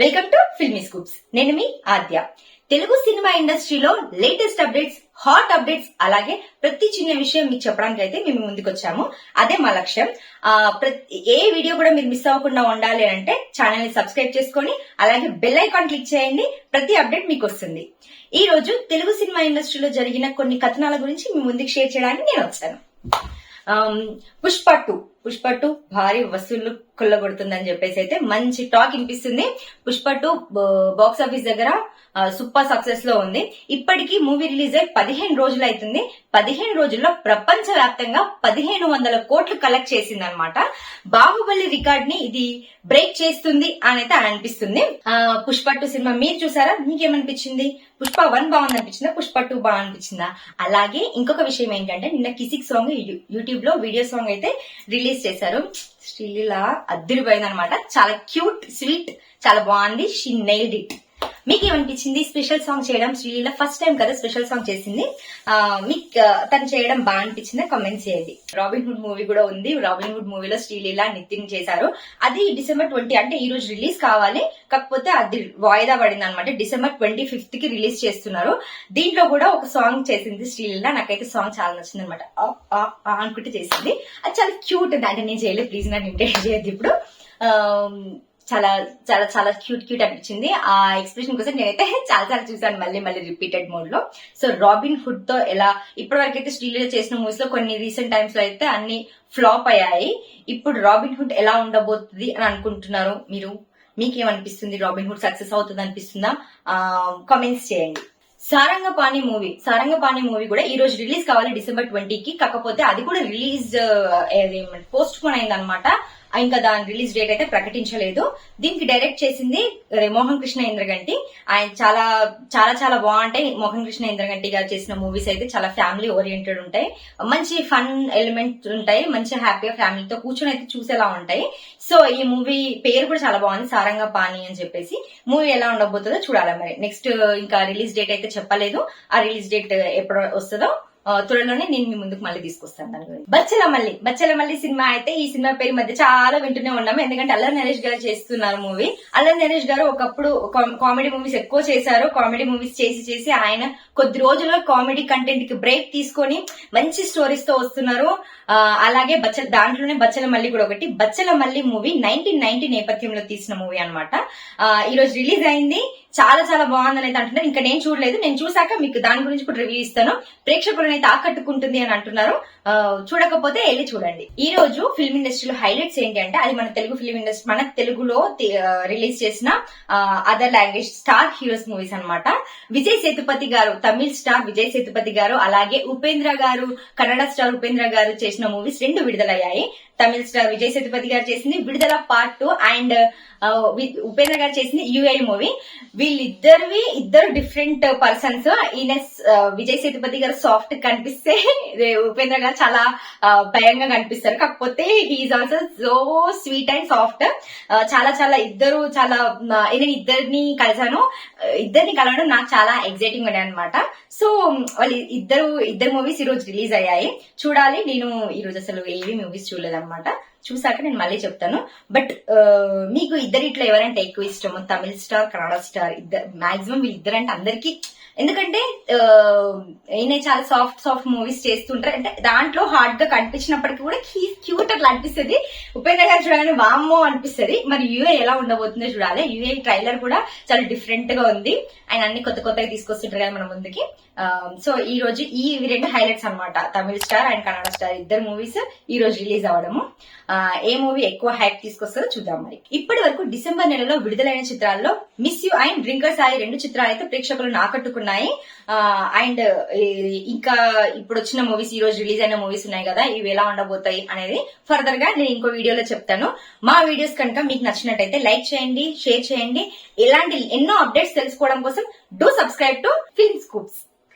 Welcome to filmy scoops. నేను మీ Aadya. Telugu cinema ఇండస్ట్రీలో లేటెస్ట్ అప్డేట్స్ హాట్ అప్డేట్స్ అలాగే ప్రతి చిన్న విషయం మీకు చెప్పడానికి అయితే మేము ముందుకు వచ్చాము అదే మా లక్ష్యం. ప్రతి- ఏ వీడియో కూడా మీరు మిస్ అవ్వకుండా ఉండాలి అంటే ఛానల్ని సబ్స్క్రైబ్ చేసుకొని అలాగే బెల్ ఐకాన్ క్లిక్ చేయండి. ప్రతి అప్డేట్ మీకు వస్తుంది. ఈ రోజు తెలుగు సినిమా ఇండస్ట్రీలో జరిగిన కొన్ని కథనాల గురించి మీ ముందుకు షేర్ చేయడానికి నేను వచ్చాను. పుష్ప టూ పుష్ప టూ భారీ వసూళ్ళు కుల్లగొడుతుందని చెప్పేసి అయితే మంచి టాక్ వినిపిస్తుంది. పుష్ప టూ బాక్స్ ఆఫీస్ దగ్గర సూపర్ సక్సెస్లో ఉంది. ఇప్పటికీ మూవీ రిలీజ్ అయి పదిహేను రోజులు అవుతుంది పదిహేను రోజుల్లో ప్రపంచ వ్యాప్తంగా పదిహేను వందల కోట్లు కలెక్ట్ చేసింది అనమాట బాహుబలి రికార్డ్ని ఇది బ్రేక్ చేస్తుంది అని అయితే అనిపిస్తుంది. పుష్ప టూ సినిమా మీరు చూసారా? మీకేమనిపించింది? పుష్ప వన్ బాగుంది అనిపించిందా పుష్ప టూ బాగా అనిపించిందా అలాగే ఇంకొక విషయం ఏంటంటే నిన్న కిసిక్ సాంగ్ యూ- యూట్యూబ్లో వీడియో సాంగ్ అయితే రిలీజ్ చేశారు. శ్రీలీల అద్దరిపోయింది అనమాట చాలా క్యూట్ స్వీట్ చాలా బాగుంది. షీ నెయిల్డ్ ఇట్ మీకు ఏమనిపించింది స్పెషల్ సాంగ్ చేయడం శ్రీలీల ఫస్ట్ టైం కదా స్పెషల్ సాంగ్ చేసింది. మీకు తను చేయడం బాగా అనిపించింది? కమెంట్ చేయండి. రాబిన్ హుడ్ మూవీ కూడా ఉంది. రాబిన్ హుడ్ మూవీలో శ్రీలీల నితిన్ చేశారు. అది డిసెంబర్ ట్వంటీ అంటే ఈ రోజు రిలీజ్ కావాలి. కాకపోతే అది వాయిదా పడింది అనమాట డిసెంబర్ ట్వంటీ ఫిఫ్త్కి రిలీజ్ చేస్తున్నారు. దీంట్లో కూడా ఒక సాంగ్ చేసింది శ్రీలీల. నాకైతే సాంగ్ చాలా నచ్చింది అనమాట అనుకుంటే చేసింది. అది చాలా క్యూట్ ఉంది. అంటే నేను చేయలేదు. ప్లీజ్ నన్ను ఇంటెక్ట్ చేయద్దు ఇప్పుడు. చాలా చాలా చాలా క్యూట్ క్యూట్ అనిపించింది. ఆ ఎక్స్ప్రెషన్ కోసం నేనైతే చాలా చాలా చూసాను మళ్ళీ మళ్ళీ రిపీటెడ్ మోడ్లో. సో రాబిన్ హుడ్తో ఎలా ఇప్పటి వరకు అయితే శ్రీలీల చేసిన మూవీస్లో కొన్ని రీసెంట్ టైమ్స్లో అయితే అన్ని ఫ్లాప్ అయ్యాయి. ఇప్పుడు రాబిన్ హుడ్ ఎలా ఉండబోతుంది అని అనుకుంటున్నారు మీరు? మీకేమనిపిస్తుంది రాబిన్ హుడ్ సక్సెస్ అవుతుంది అనిపిస్తుందా? కామెంట్స్ చేయండి. సారంగపాణి మూవీ సారంగపాణి మూవీ కూడా ఈ రోజు రిలీజ్ కావాలి డిసెంబర్ ట్వంటీకి కాకపోతే అది కూడా రిలీజ్ పోస్ట్ పోన్ అయింది అనమాట ఇంకా దాని రిలీజ్ డేట్ అయితే ప్రకటించలేదు. దీనికి డైరెక్ట్ చేసింది మోహన్ కృష్ణ ఇంద్రగంటి ఆయన చాలా చాలా చాలా బాగుంటాయి. మోహన్ కృష్ణ ఇంద్రగంటి గారు చేసిన మూవీస్ అయితే చాలా ఫ్యామిలీ ఓరియంటెడ్ ఉంటాయి. మంచి ఫన్ ఎలిమెంట్స్ ఉంటాయి. మంచి హ్యాపీగా ఫ్యామిలీతో కూర్చొని అయితే చూసేలా ఉంటాయి. సో ఈ మూవీ పేరు కూడా చాలా బాగుంది. సారంగా పాని అని చెప్పేసి. మూవీ ఎలా ఉండబోతుందో చూడాలి మరి. నెక్స్ట్ ఇంకా రిలీజ్ డేట్ అయితే చెప్పలేదు. ఆ రిలీజ్ డేట్ ఎప్పుడు వస్తుందో త్వరలోనే నేను మీ ముందుకు మళ్ళీ తీసుకొస్తాను దాని గురించి. బచ్చల మల్లి బచ్చల మళ్ళీ సినిమా అయితే ఈ సినిమా పేరు మధ్య చాలా వింటూనే ఉన్నాము. ఎందుకంటే అల్లరి నరేష్ గారు చేస్తున్నారు మూవీ. అల్లరి నరేష్ గారు ఒకప్పుడు కామెడీ మూవీస్ ఎక్కువ చేశారు. కామెడీ మూవీస్ చేసి చేసి ఆయన కొద్ది రోజుల్లో కామెడీ కంటెంట్కి బ్రేక్ తీసుకొని మంచి స్టోరీస్తో వస్తున్నారు. అలాగే బచ్చల దాంట్లోనే బచ్చల మళ్ళీ కూడా ఒకటి. బచ్చల మళ్ళీ మూవీ నైన్టీన్ నైన్టీ నేపథ్యంలో తీసిన మూవీ అనమాట ఈ రోజు రిలీజ్ అయింది. చాలా చాలా బాగుందని అయితే అంటున్నారు. ఇంకా నేను చూడలేదు. నేను చూసాక మీకు దాని గురించి కూడా రివ్యూ ఇస్తాను. ప్రేక్షకులని అనేది ఆకట్టుకుంటుంది అని అంటున్నారు. చూడకపోతే వెళ్ళి చూడండి. ఈ రోజు ఫిల్మ్ ఇండస్ట్రీలో హైలైట్స్ ఏంటి అంటే అది మన తెలుగు ఫిల్మ్ ఇండస్ట్రీ మన తెలుగులో రిలీజ్ చేసిన other language star heroes movies అన్నమాట. విజయ్ సేతుపతి గారు తమిళ్ స్టార్ విజయ్ సేతుపతి గారు అలాగే ఉపేంద్ర గారు కన్నడ స్టార్ ఉపేంద్ర గారు చేసిన మూవీస్ రెండు విడుదలయ్యాయి. తమిళ స్టార్ విజయ్ సేతుపతి గారు చేసింది విడుదల పార్ట్ టూ అండ్ ఉపేంద్ర గారు చేసింది యుఐ మూవీ వీళ్ళిద్దరివి ఇద్దరు డిఫరెంట్ పర్సన్స్ ఈయన విజయ్ సేతుపతి గారు సాఫ్ట్ కనిపిస్తే ఉపేంద్ర గారు చాలా భయంగా కనిపిస్తారు. కాకపోతే he's also so sweet and soft చాలా చాలా ఇద్దరు చాలా నేను ఇద్దరిని కలిసాను. ఇద్దరిని కలవడం నాకు చాలా ఎగ్జైటింగ్ ఉండే అనమాట సో వాళ్ళు ఇద్దరు ఇద్దరు మూవీస్ ఈ రోజు రిలీజ్ అయ్యాయి. చూడాలి నేను ఈ రోజు అసలు ఏవి మూవీస్ చూడలేదన్నమాట. చూసాక నేను మళ్ళీ చెప్తాను. బట్ మీకు ఇద్దరిట్లో ఎవరంటే ఎక్కువ ఇష్టము? తమిళ స్టార్ కన్నడ స్టార్ ఇద్దరు మాక్సిమం వీళ్ళిద్దరంటే అందరికీ ఎందుకంటే ఆ, ఈయన చాలా సాఫ్ట్ సాఫ్ట్ మూవీస్ చేస్తుంటారు. అంటే దాంట్లో హార్డ్గా కనిపించినప్పటికీ కూడా క్యూట్ అట్లా అనిపిస్తుంది. ఉపేంద్ర గారు చూడాలని వామ్మో అనిపిస్తుంది. మరి యూఏ ఎలా ఉండబోతుందో చూడాలి. యూఏ ట్రైలర్ కూడా చాలా డిఫరెంట్గా ఉంది. ఆయన అన్ని కొత్త కొత్తగా తీసుకొస్తుంటారు కదా మన ముందుకి. సో ఈ రోజు ఈ రెండు హైలైట్స్ అన్నమాట. Tamil star and Kannada star ఇద్దరు మూవీస్ ఈ రోజు రిలీజ్ అవడము ఏ మూవీ ఎక్కువ హైప్ తీసుకొస్తుందో చూద్దాం మరి. ఇప్పటి వరకు డిసెంబర్ నెలలో విడుదలైన చిత్రాల్లో Miss You and Drinker Sai రెండు చిత్రాలు అయితే ప్రేక్షకులను ఆకట్టుకున్నాయి. అండ్ ఇంకా ఇప్పుడు వచ్చిన మూవీస్ ఈ రోజు రిలీజ్ అయిన మూవీస్ ఉన్నాయి కదా ఇవి ఎలా ఉండబోతాయి అనేది ఫర్దర్గా నేను ఇంకో వీడియోలో చెప్తాను. మా వీడియోస్ కనుక మీకు నచ్చినట్టయితే లైక్ చేయండి షేర్ చేయండి. ఇలాంటి ఎన్నో అప్డేట్స్ తెలుసుకోవడం కోసం do subscribe to film scoops